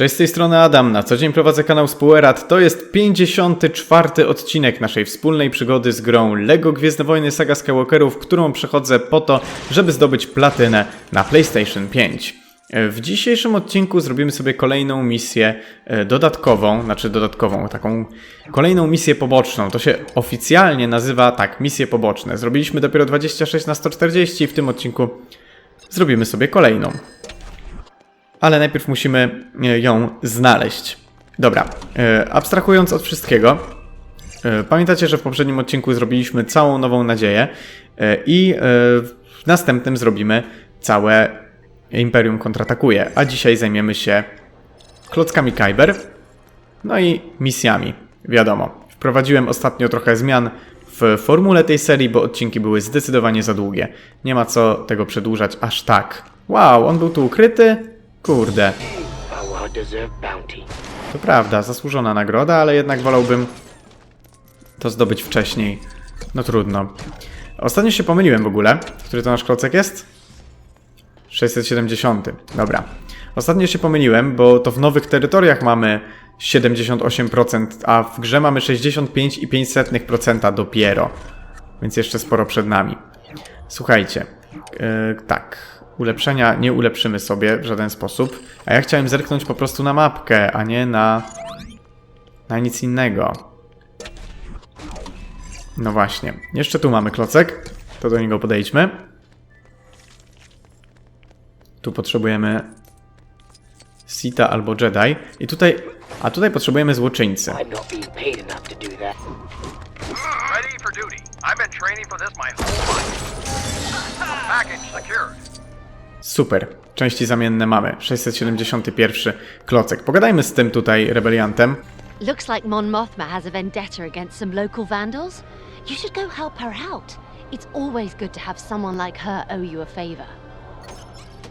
Cześć, z tej strony Adam. Na co dzień prowadzę kanał Spoilerat. To jest 54 odcinek naszej wspólnej przygody z grą LEGO Gwiezdne Wojny Saga Skywalkerów, którą przechodzę po to, żeby zdobyć platynę na PlayStation 5. W dzisiejszym odcinku zrobimy sobie kolejną misję e, dodatkową, znaczy dodatkową, taką kolejną misję poboczną. To się oficjalnie nazywa tak, misje poboczne. Zrobiliśmy dopiero 26 na 140 i w tym odcinku zrobimy sobie kolejną ale najpierw musimy e, ją znaleźć. Dobra, e, abstrahując od wszystkiego, e, pamiętacie, że w poprzednim odcinku zrobiliśmy całą nową nadzieję i w następnym zrobimy całe Imperium kontratakuje, a dzisiaj zajmiemy się klockami Kyber, no i misjami, wiadomo. Wprowadziłem ostatnio trochę zmian w formule tej serii, bo odcinki były zdecydowanie za długie. Nie ma co tego przedłużać aż tak. Wow, on był tu ukryty? Kurde. To prawda, zasłużona nagroda, ale jednak wolałbym to zdobyć wcześniej. No trudno. Ostatnio się pomyliłem w ogóle. Który to nasz klocek jest? 670. Dobra. Ostatnio się pomyliłem, bo to w nowych terytoriach mamy 78%, a w grze mamy 65,5% dopiero. Więc jeszcze sporo przed nami. Słuchajcie. Yy, tak. Ulepszenia nie ulepszymy sobie w żaden sposób. A ja chciałem zerknąć po prostu na mapkę, a nie na. na nic innego. No właśnie. Jeszcze tu mamy klocek. To do niego podejdźmy. Tu potrzebujemy Sita albo Jedi. I tutaj. A tutaj potrzebujemy złoczyńcy. Ready for duty. I've been training for this my whole life. Package secured. Super. Części zamienne mamy. 671 klocek. Pogadajmy z tym tutaj rebeliantem. Looks like Mon Mothma has a vendetta against some local vandals. You should go help her out. It's always good to have someone like her owe you a favor.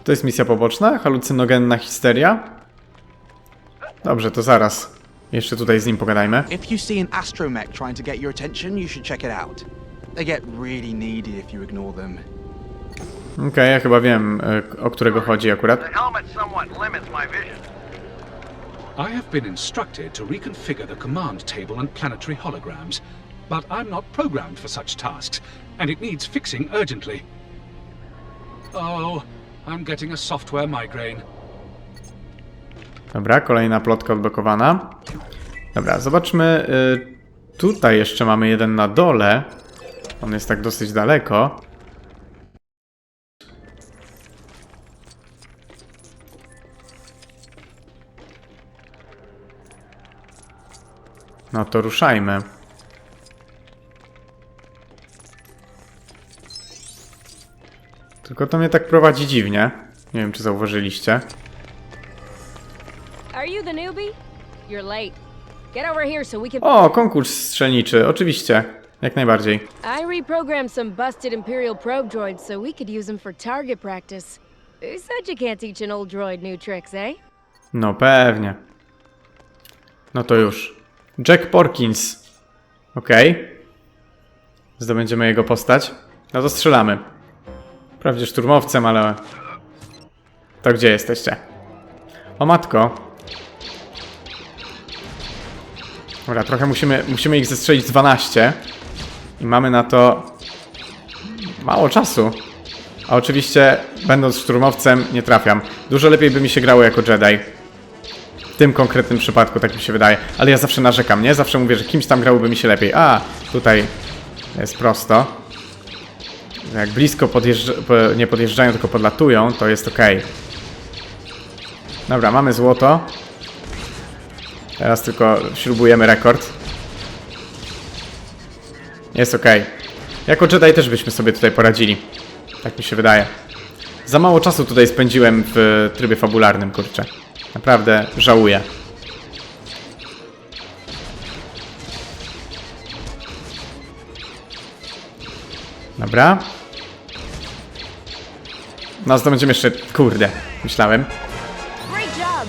To jest misja poboczna? Halucynogenna histeria? Dobrze, to zaraz. Jeszcze tutaj z nim pogadajmy. If you see an astromech trying to get your attention, you should check it out. They get really needy if you ignore them. Okej, ja chyba wiem, e, o którego chodzi akurat. I have been instructed to reconfigure the command table and planetary holograms, but I'm not programmed for such tasks, and it needs fixing urgently. Oh, I'm getting a software migraine. Dobra, kolejna plotka odblokowana. Dobra, zobaczmy. y, Tutaj jeszcze mamy jeden na dole. On jest tak dosyć daleko. No to ruszajmy. Tylko to mnie tak prowadzi dziwnie. Nie wiem, czy zauważyliście. O, konkurs strzelniczy, oczywiście. Jak najbardziej. I reprogrammed some busted Imperial probe droids so we could use them for target practice. Who said you can't teach an old droid new tricks, eh? No pewnie. No to już. Jack Porkins. Okej. Zdobędziemy jego postać. No to strzelamy. Wprawdzie szturmowcem, ale... To gdzie jesteście? O matko. Dobra, trochę musimy, musimy ich zestrzelić 12. I mamy na to... Mało czasu. A oczywiście, będąc szturmowcem, nie trafiam. Dużo lepiej by mi się grało jako Jedi. Tym konkretnym przypadku, tak mi się wydaje. Ale ja zawsze narzekam, nie? Zawsze mówię, że kimś tam grałoby mi się lepiej. A, tutaj jest prosto. Jak blisko nie podjeżdżają, tylko podlatują, to jest ok. Dobra, mamy złoto. Teraz tylko śrubujemy rekord. Jest ok. Jako Jedi też byśmy sobie tutaj poradzili. Tak mi się wydaje. Za mało czasu tutaj spędziłem w trybie fabularnym, kurczę. Naprawdę żałuję. Dobra. No, to będziemy jeszcze... Kurde, myślałem. Great job!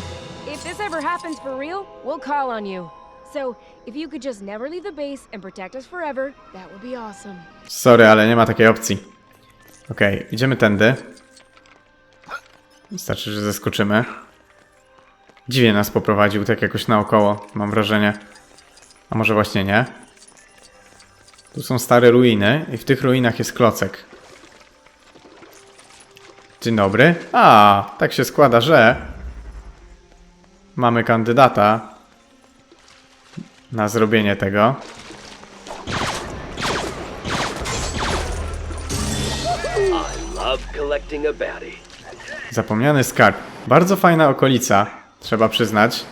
If this ever happens for real, we'll call on you. So, if you could just never leave the base and protect us forever, that would be awesome. Sorry, ale nie ma takiej opcji. Okej, idziemy tędy. Wystarczy, że zeskoczymy. Dziwnie nas poprowadził, tak jakoś naokoło, mam wrażenie. A może właśnie nie? Tu są stare ruiny i w tych ruinach jest klocek. Dzień dobry. A, tak się składa, że mamy kandydata na zrobienie tego. Zapomniany skarb. Bardzo fajna okolica, trzeba przyznać.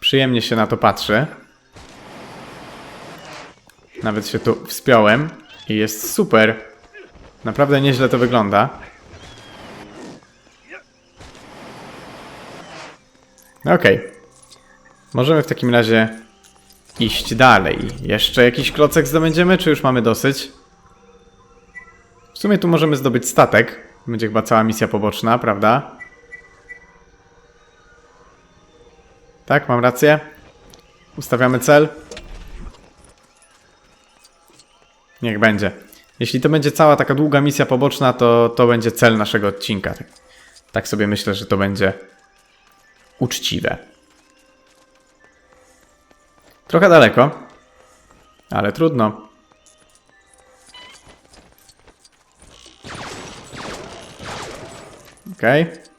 Przyjemnie się na to patrzy. Nawet się tu wspiąłem i jest super. Naprawdę nieźle to wygląda. Okej. Możemy w takim razie iść dalej. Jeszcze jakiś klocek zdobędziemy, czy już mamy dosyć? W sumie tu możemy zdobyć statek. Będzie chyba cała misja poboczna, prawda? Tak, mam rację. Ustawiamy cel. Niech będzie. Jeśli to będzie cała taka długa misja poboczna, to to będzie cel naszego odcinka. Tak, tak sobie myślę, że to będzie uczciwe. Trochę daleko, ale trudno. Okej.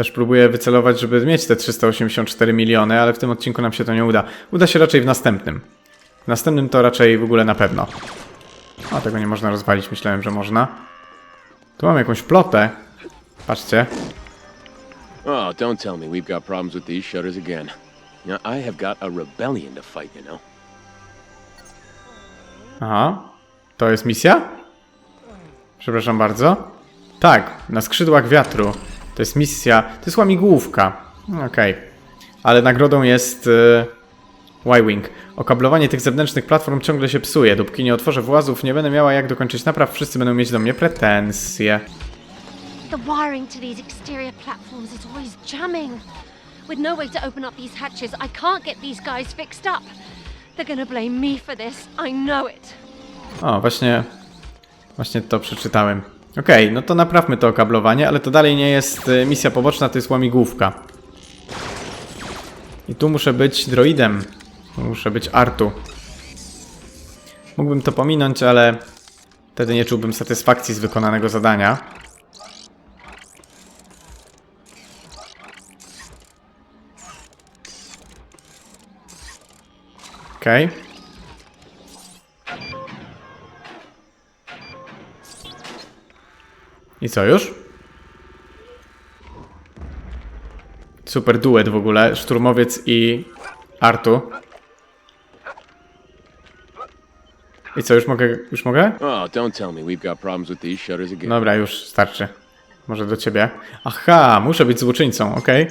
Też próbuję wycelować, żeby mieć te 384 miliony, ale w tym odcinku nam się to nie uda. Uda się raczej w następnym. W następnym to raczej w ogóle na pewno. A tego nie można rozwalić, myślałem, że można. Tu mam jakąś plotę. Patrzcie. Oh, don't tell me we've got problems with these shutters again. Now, I have got a rebellion to fight, you know? Aha. To jest misja? Przepraszam bardzo. Tak, na skrzydłach wiatru. To jest misja. To jest łamigłówka. Okej. Ale nagrodą jest. y, Y-Wing. Okablowanie tych zewnętrznych platform ciągle się psuje. Dopóki nie otworzę włazów, nie będę miała jak dokończyć napraw. Wszyscy będą mieć do mnie pretensje. The wiring to these exterior platforms is always jamming. With no way to open up these hatches, I can't get these guys fixed up. They're gonna blame me for this. I know it. O, właśnie. Właśnie to przeczytałem. Okej, no to naprawmy to okablowanie, ale to dalej nie jest y, misja poboczna, to jest łamigłówka. I tu muszę być droidem. Muszę być Artu. Mógłbym to pominąć, ale wtedy nie czułbym satysfakcji z wykonanego zadania. Okej. I co już? Super duet w ogóle, szturmowiec i Artu. I co, już mogę? Już mogę? Oh, don't tell me we've got problems with these shutters again. Dobra, już starczy. Może do ciebie. Aha, muszę być złoczyńcą, okej.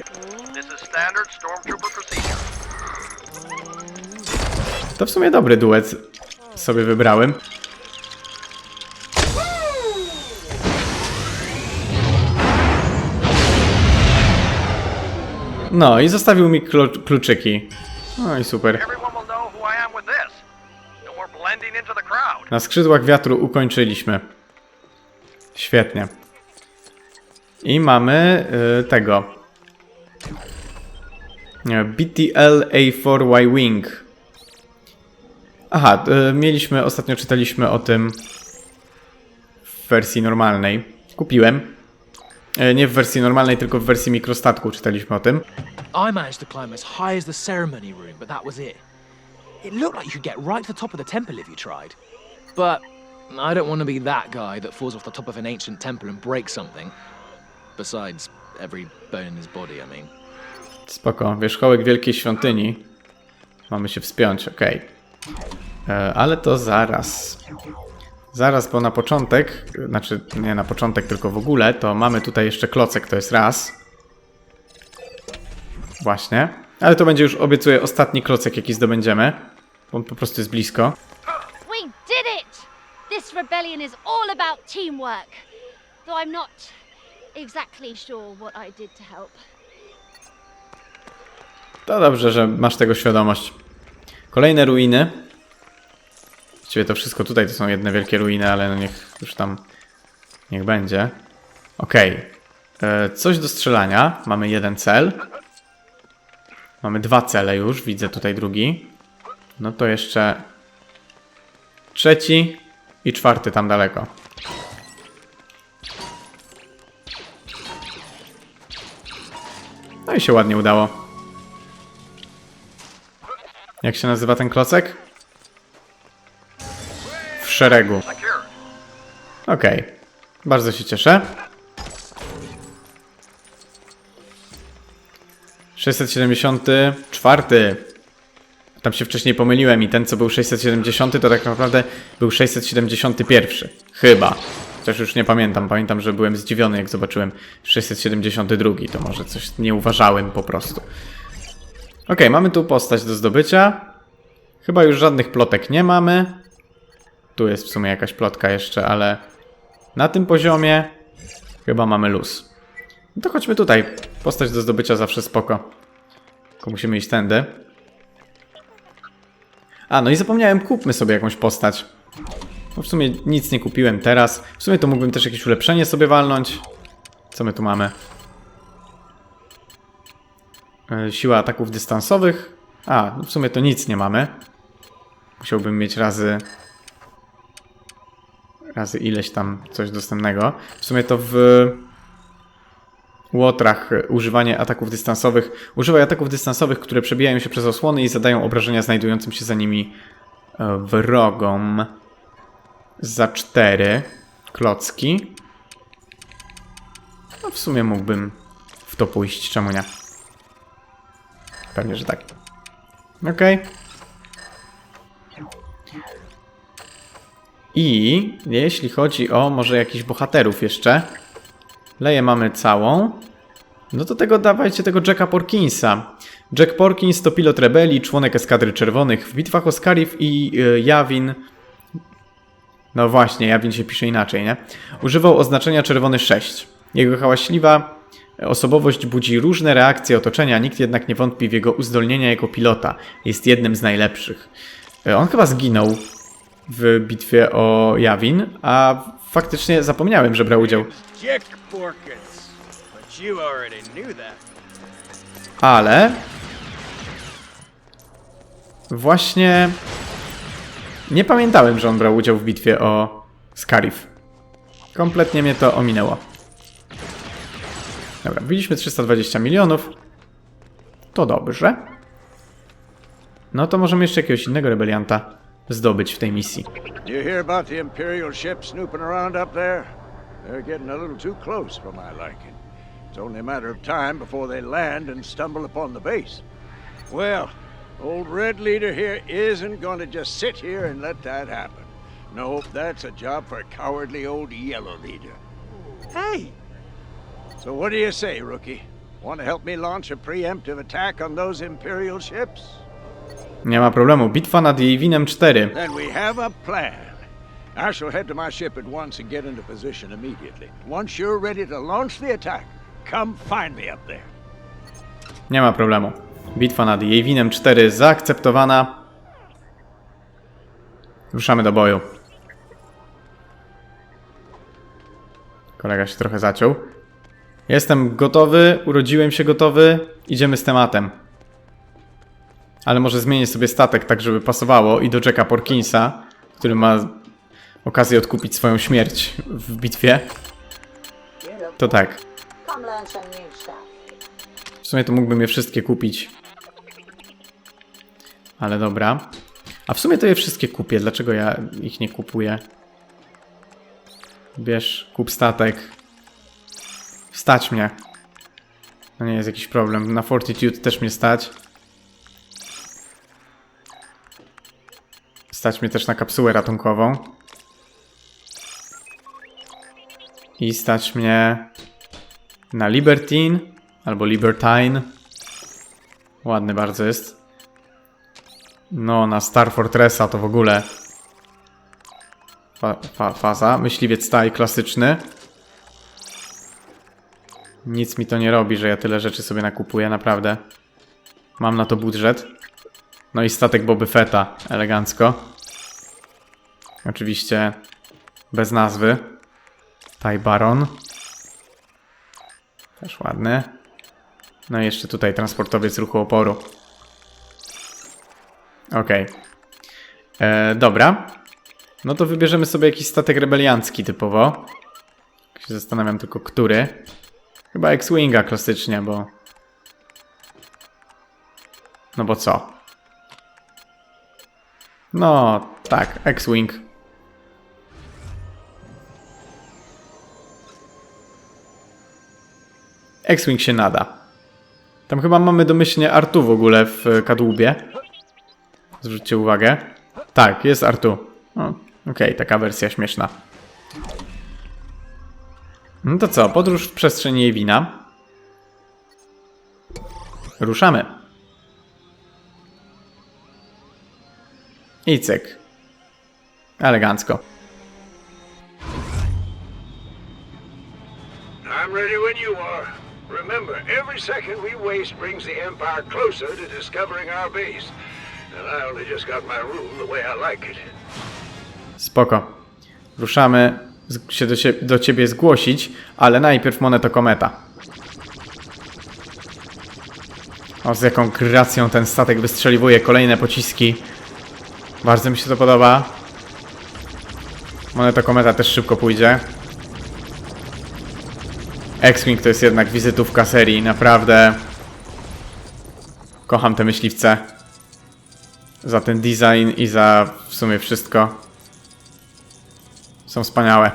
To w sumie dobry duet sobie wybrałem. No i zostawił mi kluczyki. No i super. Na skrzydłach wiatru ukończyliśmy. Świetnie. I mamy y, tego. BTL A4Y Wing. Aha, y, mieliśmy, ostatnio czytaliśmy o tym w wersji normalnej. Kupiłem. E, Nie w wersji normalnej, tylko w wersji mikrostatku czytaliśmy o tym. I managed to climb as high as the ceremony room, but that was it. It looked like you could get right to the top of the temple if you tried. But I don't want to be that guy that falls off the top of an ancient temple and breaks something. Besides, every bone in his body, I mean. Spoko. Wierzchołek Wielkiej Świątyni. Mamy się wspiąć, okej. E, Ale to zaraz. Zaraz, bo na początek, znaczy nie na początek, tylko w ogóle, to mamy tutaj jeszcze klocek, to jest raz. Właśnie. Ale to będzie już, obiecuję, ostatni klocek, jaki zdobędziemy. Bo on po prostu jest blisko. We did it! This rebellion is all about teamwork. Though I'm not exactly sure what I did to help. To dobrze, że masz tego świadomość. Kolejne ruiny. Właściwie to wszystko tutaj to są jedne wielkie ruiny, ale no niech już tam niech będzie. Okej. E, coś do strzelania. Mamy jeden cel. Mamy dwa cele już. Widzę tutaj drugi. No to jeszcze trzeci i czwarty tam daleko. No i się ładnie udało. Jak się nazywa ten klocek? Szeregu. Okej. Bardzo się cieszę. 674. Tam się wcześniej pomyliłem i ten co był 670 to tak naprawdę był 671. Chyba. Chociaż już nie pamiętam. Pamiętam, że byłem zdziwiony jak zobaczyłem 672. To może coś nie uważałem po prostu. Okej, mamy tu postać do zdobycia. Chyba już żadnych plotek nie mamy. Tu jest w sumie jakaś plotka jeszcze, ale na tym poziomie chyba mamy luz. No to chodźmy tutaj. Postać do zdobycia zawsze spoko. Tylko musimy iść tędy. A, no i zapomniałem, kupmy sobie jakąś postać. No w sumie nic nie kupiłem teraz. W sumie to mógłbym też jakieś ulepszenie sobie walnąć. Co my tu mamy? E, Siła ataków dystansowych. A, no w sumie to nic nie mamy. Musiałbym mieć razy razy ileś tam coś dostępnego. W sumie to w łotrach używanie ataków dystansowych. Używaj ataków dystansowych, które przebijają się przez osłony i zadają obrażenia znajdującym się za nimi e, wrogom. Za cztery klocki. No w sumie mógłbym w to pójść, czemu nie? Pewnie, że tak. Okej. I jeśli chodzi o może jakichś bohaterów jeszcze, leję mamy całą. No to tego dawajcie tego Jacka Porkinsa. Jack Porkins to pilot rebelii, członek eskadry czerwonych w bitwach o Scarif i y, Jawin. No właśnie, Jawin się pisze inaczej, nie? Używał oznaczenia czerwony 6. Jego hałaśliwa osobowość budzi różne reakcje otoczenia, nikt jednak nie wątpi w jego uzdolnienia jako pilota. Jest jednym z najlepszych. Y, On chyba zginął w bitwie o Jawin, a faktycznie zapomniałem, że brał udział. Ale właśnie nie pamiętałem, że on brał udział w bitwie o Scarif. Kompletnie mnie to ominęło. Dobra, biliśmy 320 milionów. To dobrze. No to możemy jeszcze jakiegoś innego rebelianta zdobyć w tej misji. You hear about the Imperial ship snooping around up there? They're getting a little too close for my liking. It's only a matter of time before they land and stumble upon the base. Well, old Red Leader here isn't going to just sit here and let that happen. No, that's a job for cowardly old Yellow Leader. Hey! So what do you say, rookie? Want to help me launch a preemptive attack on those Imperial ships? Nie ma problemu. Bitwa nad Jejwinem 4. Then we have a plan. I shall head to my ship at once and get into position immediately. Once you're ready to launch the attack, come find me up there. Nie ma problemu. Bitwa nad Jejwinem 4 zaakceptowana. Ruszamy do boju. Kolega się trochę zaciął. Jestem gotowy, urodziłem się gotowy. Idziemy z tematem. Ale może zmienię sobie statek tak, żeby pasowało i do Jacka Porkinsa, który ma okazję odkupić swoją śmierć w bitwie. To tak. W sumie to mógłbym je wszystkie kupić. Ale dobra. A w sumie to je wszystkie kupię. Dlaczego ja ich nie kupuję? Bierz, kup statek. Stać mnie. To nie jest jakiś problem. Na Fortitude też mnie stać. Stać mnie też na kapsułę ratunkową. I stać mnie na Libertine albo Libertine. Ładny bardzo jest. No, na Star Fortressa to w ogóle fa fa faza. Myśliwiec taj klasyczny. Nic mi to nie robi, że ja tyle rzeczy sobie nakupuję, naprawdę. Mam na to budżet. No i statek Boby Fetta, elegancko. Oczywiście bez nazwy. Tai Baron. Też ładny. No i jeszcze tutaj transportowiec ruchu oporu. Okej. E, Dobra. No to wybierzemy sobie jakiś statek rebeliancki typowo. Tak się zastanawiam tylko, który. Chyba X-Winga klasycznie, bo... No bo co? No, tak, X-Wing. X-Wing się nada. Tam chyba mamy domyślnie Artu w ogóle w kadłubie. Zwróćcie uwagę. Tak, jest Artu. Okej, taka wersja śmieszna. No to co, podróż w przestrzeni wina. Ruszamy. I cyk. Elegancko. I'm ready when you are. Remember, every second we waste brings the Empire closer to discovering our base. And I only just got my room the way I like it. Spoko. Ruszamy się do, cie do ciebie zgłosić, ale najpierw moneta kometa. O, z jaką gracją ten statek wystrzeliwuje kolejne pociski. Bardzo mi się to podoba. Moneta kometa też szybko pójdzie. X-Wing to jest jednak wizytówka serii, naprawdę. Kocham te myśliwce. Za ten design i za w sumie wszystko. Są wspaniałe.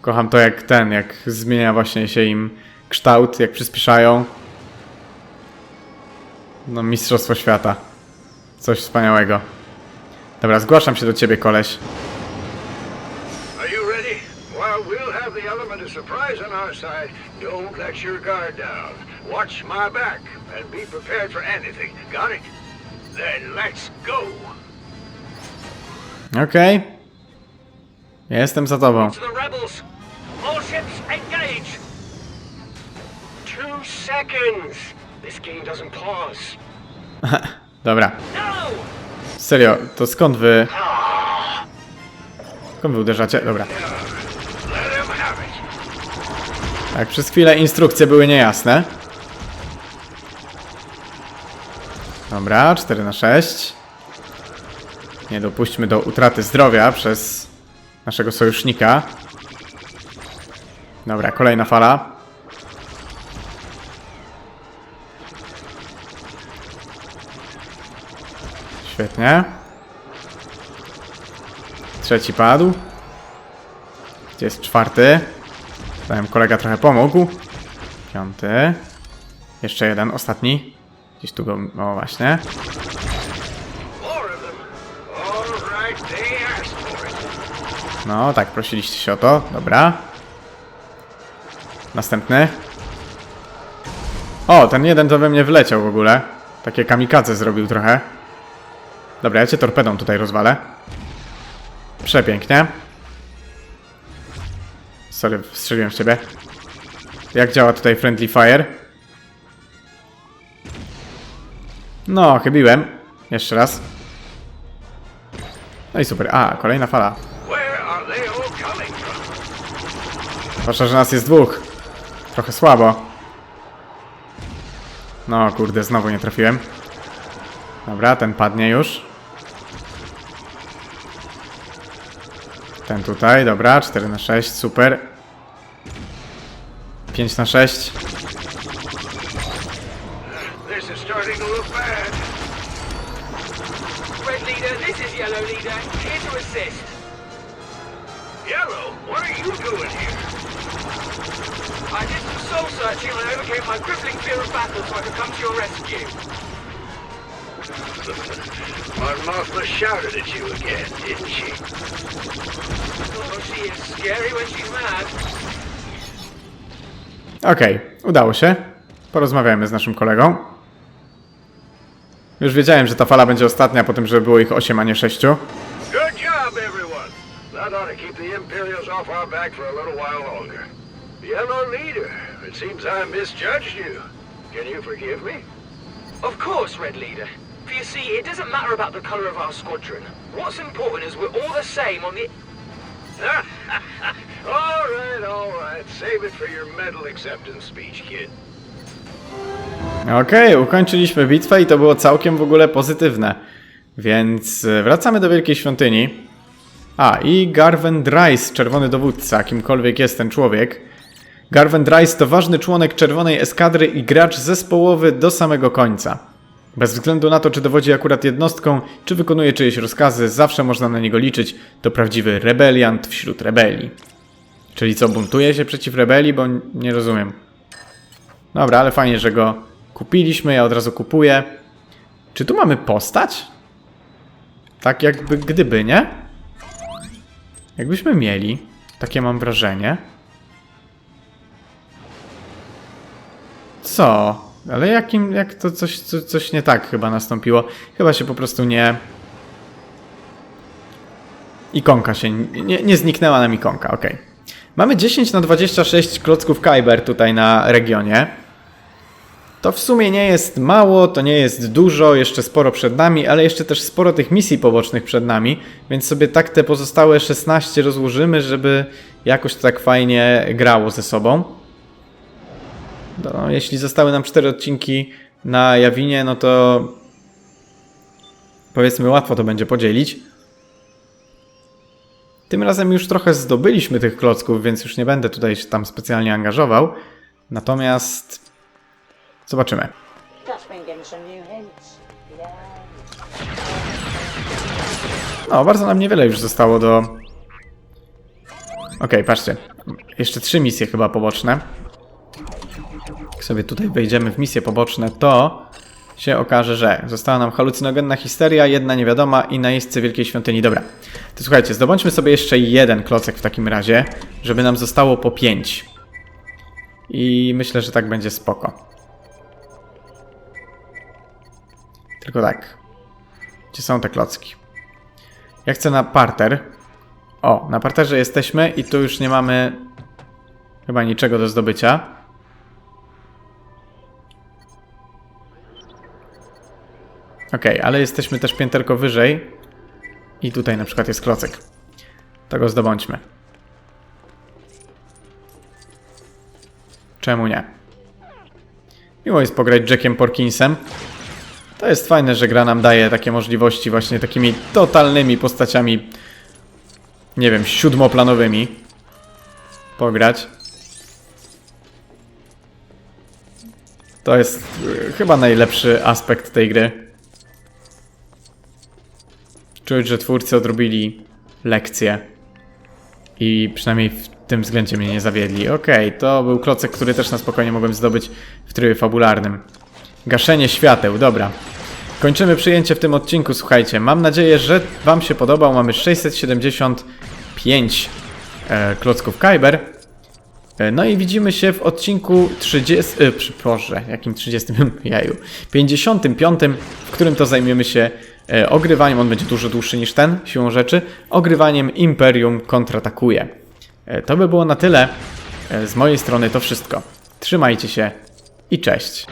Kocham to jak ten, jak zmienia właśnie się im kształt, jak przyspieszają. No, mistrzostwo świata. Coś wspaniałego. Dobra, zgłaszam się do ciebie, koleś. Are you ready? Well, we'll have the element of surprise on our side. Don't let your guard down. Watch my back and be prepared for anything. Got it? Then let's go. Okej. Jestem za tobą. To the rebels. All ships engage. Two seconds. Dobra. Serio, to skąd wy... Skąd wy uderzacie? Dobra. Tak, przez chwilę instrukcje były niejasne. Dobra, 4 na 6. Nie dopuśćmy do utraty zdrowia przez naszego sojusznika. Dobra, kolejna fala. Świetnie. Trzeci padł. Gdzie jest czwarty? Dałem kolega trochę pomógł. Piąty. Jeszcze jeden, ostatni. Gdzieś tu go... O, właśnie. No, tak, prosiliście się o to. Dobra. Następny. O, ten jeden to we mnie wleciał w ogóle. Takie kamikadze zrobił trochę. Dobra, ja cię torpedą tutaj rozwalę. Przepięknie. Sorry, strzeliłem w ciebie. Jak działa tutaj Friendly Fire? No, chybiłem. Jeszcze raz. No i super. A, kolejna fala. Zwłaszcza, że nas jest dwóch. Trochę słabo. No kurde, znowu nie trafiłem. Dobra, ten padnie już. Ten tutaj, dobra, 4 na 6, super. 5 na 6. This is starting to look bad. Red leader, this is yellow leader. Here to assist. Yellow, what are you doing here? I did some soul searching and overcame my crippling fear of battle so I could come to your rescue. Mon Mothma shouted at you again, didn't she? Oh, she is scary when she's mad. Okej, udało się. Porozmawiajmy z naszym kolegą. Już wiedziałem, że ta fala będzie ostatnia po tym, że było ich 8, a nie 6. Good job, everyone. That ought to keep the Imperials off our back for a little while longer. Yellow leader, it seems I misjudged you. Can you forgive me? Of course, Red leader. For you see, it doesn't matter about the color of our squadron. What's important is we're all the same on the... All right, all right. Save it for your medal acceptance speech, kid. Okej, ukończyliśmy bitwę i to było całkiem w ogóle pozytywne. Więc e, wracamy do Wielkiej Świątyni. A, i Garven Dryce, czerwony dowódca, kimkolwiek jest ten człowiek. Garven Dryce to ważny członek czerwonej eskadry i gracz zespołowy do samego końca. Bez względu na to, czy dowodzi akurat jednostką, czy wykonuje czyjeś rozkazy, zawsze można na niego liczyć. To prawdziwy rebeliant wśród rebelii. Czyli co, buntuje się przeciw rebelii? Bo nie rozumiem. Dobra, ale fajnie, że go kupiliśmy. Ja od razu kupuję. Czy tu mamy postać? Tak jakby gdyby, nie? Jakbyśmy mieli. Takie mam wrażenie. Co? Ale jakim, jak to coś, co, coś nie tak chyba nastąpiło? Chyba się po prostu nie... Ikonka się, nie, nie zniknęła nam ikonka, ok. Mamy 10 na 26 klocków Kyber tutaj na regionie. To w sumie nie jest mało, to nie jest dużo, jeszcze sporo przed nami, ale jeszcze też sporo tych misji pobocznych przed nami, więc sobie tak te pozostałe 16 rozłożymy, żeby jakoś to tak fajnie grało ze sobą. No, jeśli zostały nam 4 odcinki na Jawinie, no to powiedzmy łatwo to będzie podzielić. Tym razem już trochę zdobyliśmy tych klocków, więc już nie będę tutaj się tam specjalnie angażował. Natomiast zobaczymy. No, bardzo nam niewiele już zostało do... Okej, patrzcie. Jeszcze trzy misje chyba poboczne. Jak sobie tutaj wejdziemy w misje poboczne, to się okaże, że została nam halucynogenna histeria, jedna niewiadoma i najeźdźcy Wielkiej Świątyni. Dobra, to słuchajcie, zdobądźmy sobie jeszcze jeden klocek w takim razie, żeby nam zostało po pięć. I myślę, że tak będzie spoko. Tylko tak. Gdzie są te klocki? Ja chcę na parter. O, na parterze jesteśmy i tu już nie mamy chyba niczego do zdobycia. Ok, ale jesteśmy też pięterko wyżej. I tutaj na przykład jest klocek. To go zdobądźmy. Czemu nie? Miło jest pograć Jackiem Porkinsem. To jest fajne, że gra nam daje takie możliwości właśnie takimi totalnymi postaciami, nie wiem, siódmoplanowymi pograć. To jest y, chyba najlepszy aspekt tej gry. Czuć, że twórcy odrobili lekcję i przynajmniej w tym względzie mnie nie zawiedli. Okej, to był klocek, który też na spokojnie mogłem zdobyć w trybie fabularnym. Gaszenie świateł, dobra. Kończymy przyjęcie w tym odcinku, słuchajcie. Mam nadzieję, że Wam się podobał. Mamy 675 e, klocków Kyber. E, no i widzimy się w odcinku 30. E, przy- Boże, jakim 30? Jaju. 55, w którym to zajmiemy się e, ogrywaniem. On będzie dużo dłuższy niż ten, siłą rzeczy. Ogrywaniem Imperium kontratakuje. E, to by było na tyle. E, z mojej strony to wszystko. Trzymajcie się i cześć.